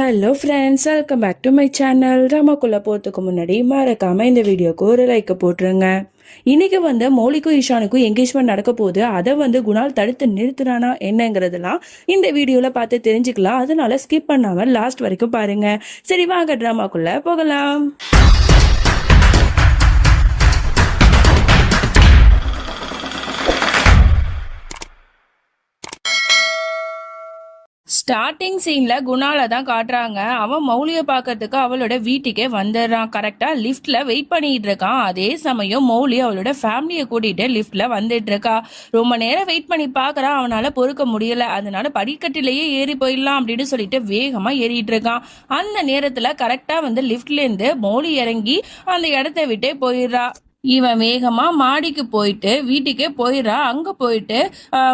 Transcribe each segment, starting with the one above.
Hello friends welcome back to my channel ராமாக்குள்ளே போகிறதுக்கு முன்னாடி மறக்காமல் இந்த வீடியோக்கு ஒரு லைக்கை போட்டுருங்க. இன்னைக்கு வந்து மௌலிக்கும் ஈஷானுக்கும் என்கேஜ்மெண்ட் நடக்க போகுது. அதை வந்து குணால் தடுத்து நிறுத்துறானா என்னங்கிறதெல்லாம் இந்த வீடியோவில் பார்த்து தெரிஞ்சுக்கலாம். அதனால ஸ்கிப் பண்ணாமல் லாஸ்ட் வரைக்கும் பாருங்கள் சரி வாங்க ட்ராமாக்குள்ளே போகலாம். ஸ்டார்டிங் சீனில் குணால தான் காட்டுறாங்க. அவன் மௌலியை பார்க்கறதுக்கு அவளோட வீட்டுக்கே வந்துடுறான். கரெக்டாக லிஃப்டில் வெயிட் பண்ணிட்டு இருக்கான். அதே சமயம் மௌலி அவளோட ஃபேமிலியை கூட்டிகிட்டு லிஃப்டில் வந்துட்டு இருக்கா. ரொம்ப நேரம் வெயிட் பண்ணி பார்க்குறான். அவனால் பொறுக்க முடியல. அதனால படிக்கட்டிலேயே ஏறி போயிடலாம் அப்படின்னு சொல்லிட்டு வேகமாக ஏறிட்டு இருக்கான். அந்த நேரத்தில் கரெக்டாக வந்து லிஃப்ட்லேருந்து மௌலி இறங்கி அந்த இடத்த விட்டே போயிடுறா. இவன் வேகமா மாடிக்கு போயிட்டு வீட்டுக்கே போயிடுறா. அங்க போயிட்டு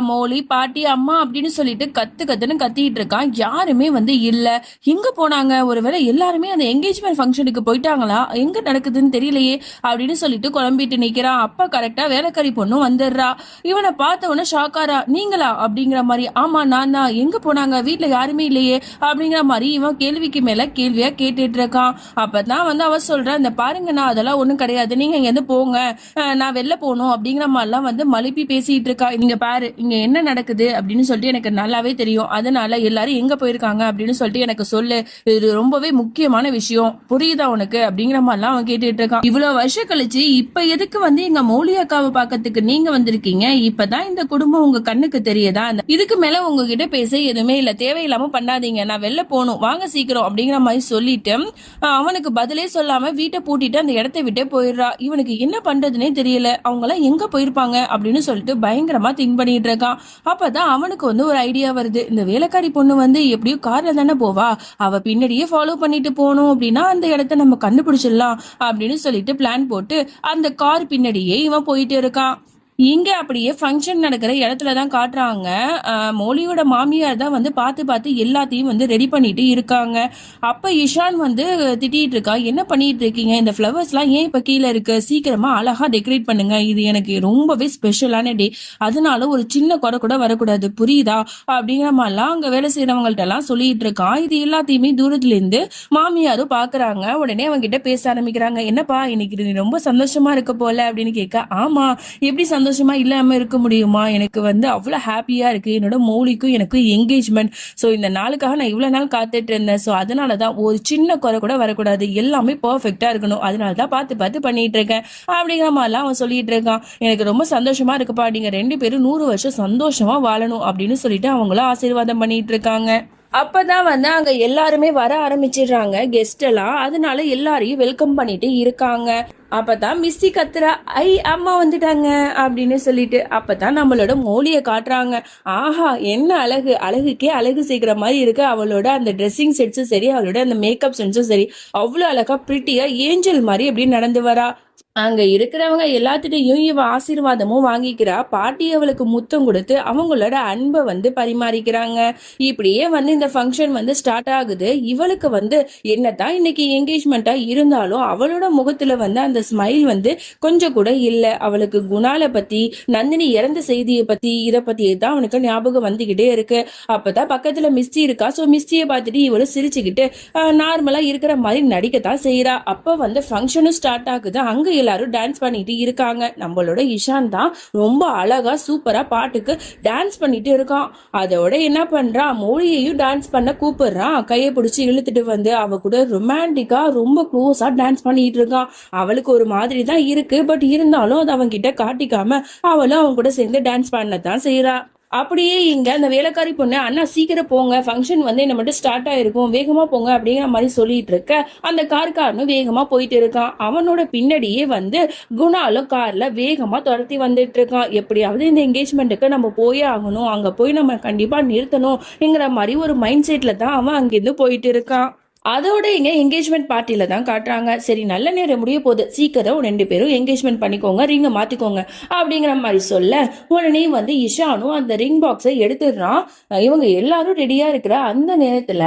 மோலி பாட்டி அம்மா அப்படின்னு சொல்லிட்டு கத்து கத்துன்னு கத்திட்டு இருக்கான். யாருமே வந்து இல்ல. எங்க போனாங்க? ஒருவேளை எல்லாருமே அந்த என்கேஜ்மெண்ட் ஃபங்க்ஷனுக்கு போயிட்டாங்களா? எங்க நடக்குதுன்னு தெரியலையே அப்படின்னு சொல்லிட்டு குழம்பிட்டு நிக்கிறான். அப்ப கரெக்டா வேலைக்காரி பொண்ணு வந்துடுறா. இவனை பார்த்த உடனே ஷாக்காரா நீங்களா? அப்படிங்கிற மாதிரி ஆமா நான் தான். எங்க போனாங்க? வீட்டில் யாருமே இல்லையே அப்படிங்கிற மாதிரி இவன் கேள்விக்கு மேல கேள்வியா கேட்டுட்டு இருக்கான். அப்பதான் வந்து அவ சொல்றா இந்த பாருங்கண்ணா அதெல்லாம் ஒண்ணும் கிடையாது. நீங்க இங்க இருந்து போங்க. நான் வெளில போகணும் அப்படிங்கிற மாதிரிலாம் வந்து மழுப்பி பேசிட்டு இருக்கா. நீங்க பாரு இங்க என்ன நடக்குது அப்படின்னு சொல்லிட்டு எனக்கு நல்லாவே தெரியும். அதனால எல்லாரும் எங்க போயிருக்காங்க அப்படின்னு சொல்லிட்டு எனக்கு சொல்லு. இது ரொம்பவே முக்கியமான விஷயம். புரியுதா உனக்கு? அப்படிங்கிற மாதிரிலாம் அவன் கேட்டுட்டு இருக்கான். இவ்வளவு வருஷம் கழிச்சு இப்ப எதுக்கு வந்து எங்க மௌலி அக்காவை பாக்கிறதுக்கு நீங்க வந்திருக்கீங்க? இப்பதான் இந்த குடும்பம் உங்க கண்ணுக்கு தெரியுதா? அந்த- இதுக்கு மேல உங்ககிட்ட பேச எதுவுமே இல்ல. தேவையில்லாம பண்ணாதீங்க. நான் வெளில போகணும். வாங்க சீக்கிரம் அப்படிங்கிற மாதிரி சொல்லிட்டு அவனுக்கு பதிலே சொல்லாம வீட்டை பூட்டிட்டு அந்த இடத்தை விட்டே போயிடுறா. இவனுக்கு என்ன பண்றதுனே தெரியல. அவங்களாம் எங்க போயிருப்பாங்க அப்படின்னு சொல்லிட்டு பயங்கரமா திங்க் பண்ணிட்டு இருக்கான். அப்பதான் அவனுக்கு வந்து ஒரு ஐடியா வருது. இந்த வேலைக்காரி பொண்ணு வந்து எப்படியும் கார்ல தானே போவா. அவ பின்னாடியே ஃபாலோ பண்ணிட்டு போனோம் அப்படின்னா அந்த இடத்த நம்ம கண்டுபிடிச்சிடலாம் அப்படின்னு சொல்லிட்டு பிளான் போட்டு அந்த கார் பின்னாடியே இவன் போயிட்டு இருக்கான். இங்க அப்படியே ஃபங்க்ஷன் நடக்கிற இடத்துல தான் காட்டுறாங்க. மொழியோட மாமியார் தான் வந்து பார்த்து பார்த்து எல்லாத்தையும் வந்து ரெடி பண்ணிட்டு இருக்காங்க. அப்ப இஷான் வந்து திட்டிட்டு இருக்கா என்ன பண்ணிட்டு இருக்கீங்க? இந்த ஃப்ளவர்ஸ்லாம் ஏன் இப்போ கீழே இருக்கு? சீக்கிரமா அழகா டெக்கரேட் பண்ணுங்க. இது எனக்கு ரொம்பவே ஸ்பெஷலான டே அதனால ஒரு சின்ன குறை கூட வரக்கூடாது. புரியுதா? அப்படிங்கிற மாதிரிலாம் அங்கே வேலை செய்யறவங்கள்ட்ட எல்லாம் சொல்லிட்டு இருக்கான் இது எல்லாத்தையுமே தூரத்துலேருந்து மாமியாரும் பாக்குறாங்க. உடனே அவங்க கிட்ட பேச ஆரம்பிக்கிறாங்க. என்னப்பா இன்னைக்கு ரொம்ப சந்தோஷமா இருக்க போல அப்படின்னு கேட்க ஆமா எப்படி சந்தோஷம் இல்லாம இருக்க முடியுமா? எனக்கு வந்து அவ்வளவு ஹாப்பியா இருக்கு. என்னோட மௌலிக்கும் எனக்கு என்கேஜ்மெண்ட் ஸோ இந்த நாளுக்காக நான் இவ்வளவு நாள் காத்துட்டு இருந்தேன். ஸோ அதனால தான் ஒரு சின்ன குறை கூட வரக்கூடாது. எல்லாமே பர்ஃபெக்டா இருக்கணும். அதனால தான் பார்த்து பார்த்து பண்ணிட்டு இருக்கேன். அப்படிங்கிற மாதிரிலாம் அவன் சொல்லிட்டு இருக்கான். எனக்கு ரொம்ப சந்தோஷமா இருக்குப்பா. நீங்க ரெண்டு பேரும் நூறு வருஷம் சந்தோஷமா வாழணும் அப்படின்னு சொல்லிட்டு அவங்களும் ஆசீர்வாதம் பண்ணிட்டு இருக்காங்க. அப்பதான் வந்து அங்க எல்லாருமே வர ஆரம்பிச்சிடுறாங்க கெஸ்ட் எல்லாம். அதனால எல்லாரையும் வெல்கம் பண்ணிட்டு இருக்காங்க. அப்பதான் மிஸ்ஸி கத்துறா ஐ அம்மா வந்துட்டாங்க அப்படின்னு சொல்லிட்டு அப்பதான் நம்மளோட மோலிய காட்டுறாங்க. ஆஹா என்ன அழகு. அழகுக்கே அழகு சேர்க்கிற மாதிரி இருக்கு. அவளோட அந்த ட்ரெஸ்ஸிங் செட்ஸும் சரி அவளோட அந்த மேக்கப் சென்ஸும் சரி. அவ்வளோ அழகா பிரிட்டியா ஏஞ்சல் மாதிரி அப்படி நடந்து வரா. அங்க இருக்கிறவங்க எல்லாத்திட்டையும் இவ ஆசீர்வாதமும் வாங்கிக்கிறா. பாட்டி அவளுக்கு முத்தம் கொடுத்து அவங்களோட அன்பை வந்து பரிமாறிக்கிறாங்க. இப்படியே வந்து இந்த ஃபங்க்ஷன் வந்து ஸ்டார்ட் ஆகுது. இவளுக்கு வந்து என்னதான் இன்னைக்கு என்கேஜ்மெண்ட்டா இருந்தாலும் அவளோட முகத்துல வந்து அந்த ஸ்மைல் வந்து கொஞ்சம் கூட இல்லை. அவளுக்கு குணால பத்தி நந்தினி இறந்த செய்தியை பத்தி இதை பத்தி தான் அவனுக்கு ஞாபகம் வந்துகிட்டே இருக்கு. அப்பதான் பக்கத்துல மிஸ்டி இருக்கா? ஸோ மிஸ்டியை பார்த்துட்டு இவளும் சிரிச்சுக்கிட்டு நார்மலா இருக்கிற மாதிரி நடிக்கத்தான் செய்யறா அப்ப வந்து ஃபங்க்ஷனும் ஸ்டார்ட் ஆகுது. அங்க எல்லாரும் டான்ஸ் பண்ணிட்டு இருக்காங்க. நம்மளோட இஷான் தான் ரொம்ப அழகா சூப்பரா பாட்டுக்கு டான்ஸ் பண்ணிட்டு இருக்கான். அதோட என்ன பண்றான் மொழியையும் டான்ஸ் பண்ண கூப்பிடுறான். கையை பிடிச்சி இழுத்துட்டு வந்து அவ கூட ரொமான்டிக்கா ரொம்ப க்ளோஸா டான்ஸ் பண்ணிட்டு இருக்கான். அவளுக்கு ஒரு மாதிரி தான் இருக்கு. பட் இருந்தாலும் அது அவன் கிட்ட காட்டிக்காம அவளும் அவன் கூட சேர்ந்து டான்ஸ் பண்ணத்தான் செய்யறா அப்படியே இங்க அந்த வேலைக்காரி பொண்ணு அண்ணா சீக்கிரம் போங்க. ஃபங்க்ஷன் வந்து என்ன மட்டும் ஸ்டார்ட் ஆயிருக்கும். வேகமா போங்க அப்படிங்கிற மாதிரி சொல்லிட்டு இருக்க அந்த கார்காரனும் வேகமா போயிட்டு இருக்கான். அவனோட பின்னாடியே வந்து குணாலும் கார்ல வேகமா துரத்தி வந்துட்டு இருக்கான். எப்படியாவது இந்த என்கேஜ்மெண்ட்டுக்கு நம்ம போயே ஆகணும். அங்க போய் நம்ம கண்டிப்பா நிறுத்தணும்ங்கிற மாதிரி ஒரு மைண்ட் செட்ல தான் அவன் அங்கிருந்து போயிட்டு இருக்கான். அதோட இங்க என்கேஜ்மெண்ட் பார்ட்டியில தான் காட்டுறாங்க. சரி நல்ல நேரம் முடிய போகுது. சீக்கிரம் ரெண்டு பேரும் என்கேஜ்மெண்ட் பண்ணிக்கோங்க ரிங்கை மாத்திக்கோங்க அப்படிங்கிற மாதிரி சொல்ல உடனே வந்து இஷானும் அந்த ரிங் பாக்ஸை எடுத்துடுறான். இவங்க எல்லாரும் ரெடியா இருக்கிற அந்த நேரத்துல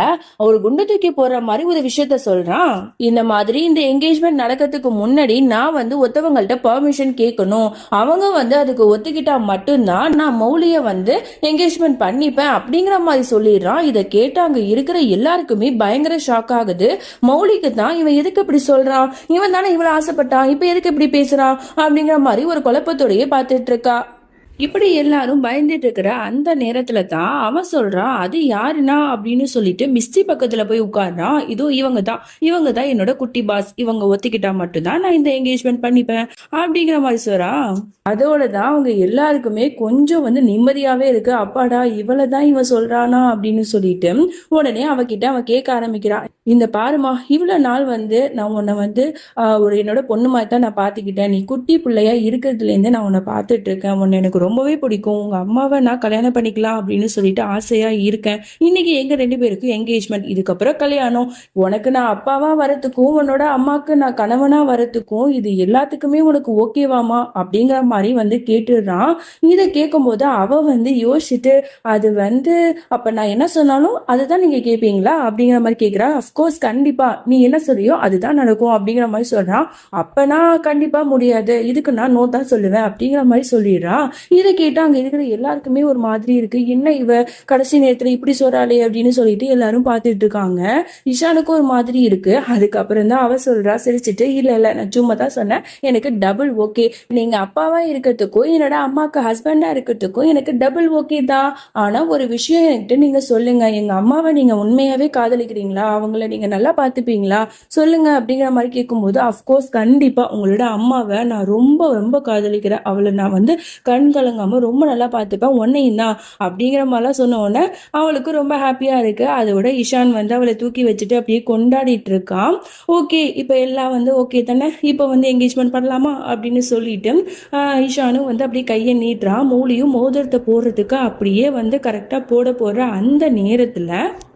ஒரு குண்டு தூக்கி போடுற மாதிரி ஒரு விஷயத்த சொல்றான். இந்த மாதிரி இந்த என்கேஜ்மெண்ட் நடக்கிறதுக்கு முன்னாடி நான் வந்து ஒத்தவங்கள்ட்ட பெர்மிஷன் கேட்கணும். அவங்க வந்து அதுக்கு ஒத்துக்கிட்டா மட்டும்தான் நான் மௌலிய வந்து என்கேஜ்மெண்ட் பண்ணிப்பேன் அப்படிங்கிற மாதிரி சொல்லிடுறான். இதை கேட்டு அங்க இருக்கிற எல்லாருக்குமே பயங்கர ஷாக் ஆகுது மௌலிக்கு தான் இவன் எதுக்கு இப்படி சொல்றான் இவன் தானே இவ்வளவு ஆசைப்பட்டான் இப்ப எதுக்கு இப்படி பேசுறான் அப்படிங்கிற மாதிரி ஒரு குழப்பத்தோடயே பார்த்துட்டு இருக்கா. இப்படி எல்லாரும் பயந்துட்டு இருக்கிற அந்த நேரத்துல தான் அவன் சொல்றான் அது யாருனா அப்படின்னு சொல்லிட்டு மிஸ்டி பக்கத்துல போய் உட்கார்றான். இதோ இவங்க தான். இவங்க தான் என்னோட குட்டி பாஸ் இவங்க ஒத்திக்கிட்டா மட்டும்தான் நான் இந்த என்கேஜ்மெண்ட் பண்ணிப்பேன். அப்படிங்கிற மாதிரி சொல்றான். அதோட தான் அவங்க எல்லாருக்குமே கொஞ்சம் வந்து நிம்மதியாவே இருக்கு. அப்பாடா இவளை தான் இவன் சொல்றானா அப்படின்னு சொல்லிட்டு உடனே அவகிட்ட அவன் கேட்க ஆரம்பிக்கிறான். இந்த பாருமா இவ்வளவு நாள் வந்து நான் உன்னை வந்து ஒரு என்னோட பொண்ணு மாதிரி தான் நான் பாத்துக்கிட்டேன் நீ குட்டி பிள்ளையா இருக்கிறதுல இருந்து நான் உன்னை பார்த்துட்டு இருக்கேன். உன்னை எனக்கு ரொம்பவே பிடிக்கும். உங்க அம்மாவை நான் கல்யாணம் பண்ணிக்கலாம் அப்படின்னு சொல்லிட்டு ஆசையா இருக்கேன். இன்னைக்கு எங்க ரெண்டு பேருக்கும் என்கேஜ்மெண்ட் இதுக்கப்புறம் கல்யாணம். உனக்கு நான் அப்பாவா வரத்துக்கும் உன்னோட அம்மாக்கு நான் கணவனா வரத்துக்கும் இது எல்லாத்துக்குமே உனக்கு ஓகேவாமா அப்படிங்கிற மாதிரி வந்து கேட்டுடுறான். இதை கேட்கும்போது அவ வந்து யோசிச்சுட்டு அது வந்து அப்ப நான் என்ன சொன்னாலும் அதுதான் நீங்க கேட்பீங்களா? அப்படிங்கிற மாதிரி கேட்கிறா அஃப்கோர்ஸ் கண்டிப்பா. நீ என்ன சொல்றியோ அதுதான் நடக்கும் அப்படிங்கிற மாதிரி சொல்றான். அப்பனா கண்டிப்பா முடியாது. இதுக்கு நான் நோ தான் சொல்லுவேன் அப்படிங்கிற மாதிரி சொல்லிடுறான் இதை கேட்டா அங்க இருக்கிற எல்லாருக்குமே ஒரு மாதிரி இருக்கு. என்ன இவ கடைசி நேரத்துல இப்படி சொல்றாளே அப்படின்னு சொல்லிட்டு எல்லாரும் பார்த்துட்டு இருக்காங்க. இஷானுக்கும் ஒரு மாதிரி இருக்கு. அதுக்கப்புறம் தான் அவ சொல்றா சிரிச்சிட்டு இல்ல இல்ல நான் சும்மா தான் சொன்னேன். எனக்கு டபுள் ஓகே நீங்க அப்பாவா இருக்கிறதுக்கும் என்னோட அம்மாக்கு ஹஸ்பண்டா இருக்கிறதுக்கும் எனக்கு டபுள் ஓகே தான். ஆனா ஒரு விஷயம் என்கிட்ட நீங்க சொல்லுங்க. எங்க அம்மாவை நீங்க உண்மையாவே காதலிக்கிறீங்களா? அவங்கள நீங்க நல்லா பாத்துப்பீங்களா சொல்லுங்க. அப்படிங்கிற மாதிரி கேட்கும்போது அஃப்கோர்ஸ் கண்டிப்பா உங்களோட அம்மாவை நான் ரொம்ப ரொம்ப காதலிக்கிறேன். அவளை நான் வந்து கண் கலங்காமல் ரொம்ப நல்லா பார்த்துப்பேன் உன்னையும் தான் அப்படிங்கிற மாதிரிலாம் சொன்ன உடனே அவளுக்கு ரொம்ப ஹாப்பியா இருக்கு. அதை விட இஷான் வந்து அவளை தூக்கி வச்சுட்டு அப்படியே கொண்டாடிட்டு இருக்கான். ஓகே இப்போ எல்லாம் வந்து ஓகே தானே? இப்போ வந்து என்கேஜ்மெண்ட் பண்ணலாமா? அப்படின்னு சொல்லிட்டு ஆஹ், இஷானும் வந்து அப்படியே கையை நீட்டுறான். மூலியும் மோதிரத்தை போடுறதுக்கு அப்படியே வந்து கரெக்டாக போட போடுற அந்த நேரத்தில்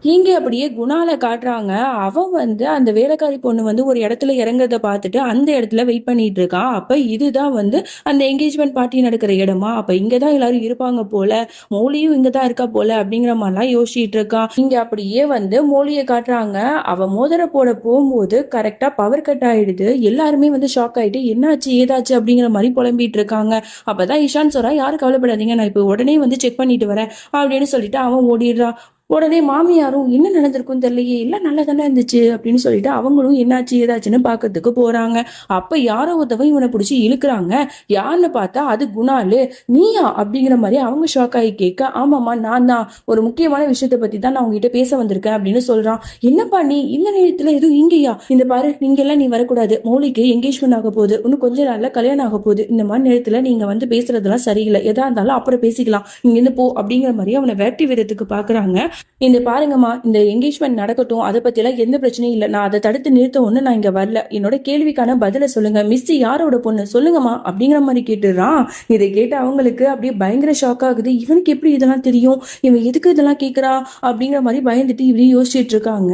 இங்கே அப்படியே குணால காட்டுறாங்க. அவன் வந்து அந்த வேலைக்காரி பொண்ணு வந்து ஒரு இடத்துல இறங்குறத பார்த்துட்டு அந்த இடத்துல வெயிட் பண்ணிட்டு இருக்கான் அப்போ இதுதான் வந்து அந்த என்கேஜ்மெண்ட் பார்ட்டி நடக்கிற இடமா? அப்போ இங்கே தான் எல்லாரும் இருப்பாங்க போல மோலியும் இங்கே தான் இருக்கா போல அப்படிங்கிற மாதிரிலாம் யோசிச்சுட்டு இருக்கான் இங்கே அப்படியே வந்து மோலியை காட்டுறாங்க. அவ மோதிர போட போகும்போது கரெக்டாக பவர் கட் ஆயிடுது. எல்லாருமே வந்து ஷாக் ஆயிட்டு என்னாச்சு ஏதாச்சு? அப்படிங்கிற மாதிரி புலம்பிட்டு இருக்காங்க. அப்பதான் இஷான் சொல்றான் யாரும் கவலைப்படாதீங்க நான் இப்போ உடனே வந்து செக் பண்ணிட்டு வரேன் அப்படின்னு சொல்லிட்டு அவன் ஓடிடுறான் உடனே மாமியாரும் என்ன நடந்திருக்கும் தெரியலையே எல்லாம் நல்லா தானே இருந்துச்சு அப்படின்னு சொல்லிட்டு அவங்களும் என்னாச்சு ஏதாச்சுன்னு பார்க்கறதுக்கு போறாங்க. அப்ப யாரோ ஒருத்தவன் இவனை பிடிச்சி இழுக்கிறாங்க. யாருன்னு பார்த்தா அது குணாலு. நீயா? அப்படிங்கிற மாதிரி அவங்க ஷாக் ஆகி கேட்க ஆமாம்மா நான் தான். ஒரு முக்கியமான விஷயத்தை பத்தி தான் நான் உங்ககிட்ட பேச வந்திருக்கேன் அப்படின்னு சொல்றான். என்னப்பா நீ? இந்த நேரத்துல எதுவும் இங்கேயா? இந்த பாரு நீங்க எல்லாம் நீ வரக்கூடாது. மௌலிக்கு என்கேஜ்மெண்ட் ஆக போகுது. இன்னும் கொஞ்ச நாள்ல கல்யாணம் ஆக போகுது. இந்த மாதிரி நேரத்துல நீங்க வந்து பேசுறதெல்லாம் சரியில்லை. எதா இருந்தாலும் அப்புறம் பேசிக்கலாம். நீங்க இருந்து போ அப்படிங்கிற மாதிரி அவனை வேட்டி விடுறதுக்கு பாக்குறாங்க. இந்த பாருங்கம்மா இந்த என்கேஜ்மெண்ட் நடக்கட்டும் அதை பற்றிலாம் எந்த பிரச்சனையும் இல்லை. நான் அதை தடுத்து நிறுத்த ஒன்று நான் இங்கே வரல. என்னோட கேள்விக்கான பதிலை சொல்லுங்க. மிஸ் யாரோட பொண்ணு? சொல்லுங்கம்மா அப்படிங்கிற மாதிரி கேட்டுடுறான். இதை கேட்டு அவங்களுக்கு அப்படியே பயங்கர ஷாக் ஆகுது. இவனுக்கு எப்படி இதெல்லாம் தெரியும்? இவன் எதுக்கு இதெல்லாம் கேட்கறா அப்படிங்கிற மாதிரி பயந்துட்டு இப்படி யோசிச்சுட்டு இருக்காங்க.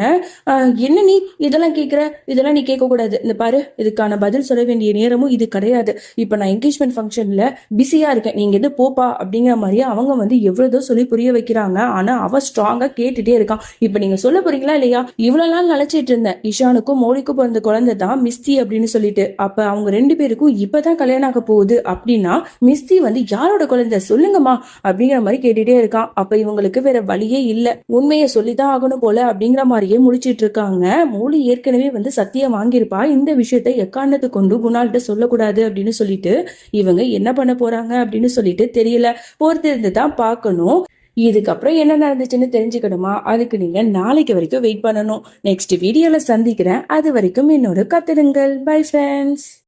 என்ன நீ இதெல்லாம் கேட்குற இதெல்லாம் நீ கேட்கக்கூடாது இந்த பாரு இதுக்கான பதில் சொல்ல வேண்டிய நேரமும் இது கிடையாது. இப்போ நான் என்கேஜ்மெண்ட் ஃபங்க்ஷனில் பிஸியாக இருக்கேன். நீங்கள் எது போப்பா அப்படிங்கிற மாதிரி அவங்க வந்து எவ்வளோதோ சொல்லி புரிய வைக்கிறாங்க. ஆனால் ஸ்ட்ராங் ஸ்ட்ராங்காக கேட்டுட்டே இருக்கான். இப்போ நீங்கள் சொல்ல போறீங்களா இல்லையா? இவ்வளோ நாள் நினச்சிட்டு இருந்தேன். இஷானுக்கும் மௌலிக்கும் பிறந்த குழந்தை தான் மிஸ்தி அப்படின்னு சொல்லிட்டு. அப்போ அவங்க ரெண்டு பேருக்கும் இப்போதான் கல்யாணம் ஆக போகுது அப்படின்னா மிஸ்தி வந்து யாரோட குழந்தை? சொல்லுங்கம்மா அப்படிங்கிற மாதிரி கேட்டுட்டே இருக்கான். அப்ப இவங்களுக்கு வேற வழியே இல்ல. உண்மையை சொல்லிதான் ஆகணும் போல அப்படிங்கிற மாதிரியே முடிச்சிட்டு இருக்காங்க. மௌலி ஏற்கனவே வந்து சத்தியம் வாங்கியிருப்பா. இந்த விஷயத்தை எக்காரணத்து கொண்டு குணால்கிட்ட சொல்லக்கூடாது அப்படின்னு சொல்லிட்டு இவங்க என்ன பண்ண போறாங்க அப்படின்னு சொல்லிட்டு தெரியல. பொறுத்திருந்து தான் பார்க்கணும். இதுக்கப்புறம் என்ன நடந்துச்சுன்னு தெரிஞ்சுக்கணுமா? அதுக்கு நீங்க நாளைக்கு வரைக்கும் வெயிட் பண்ணணும். நெக்ஸ்ட் வீடியோல சந்திக்கிறேன். அது வரைக்கும் என்னோட கத்துடுங்கள். Bye friends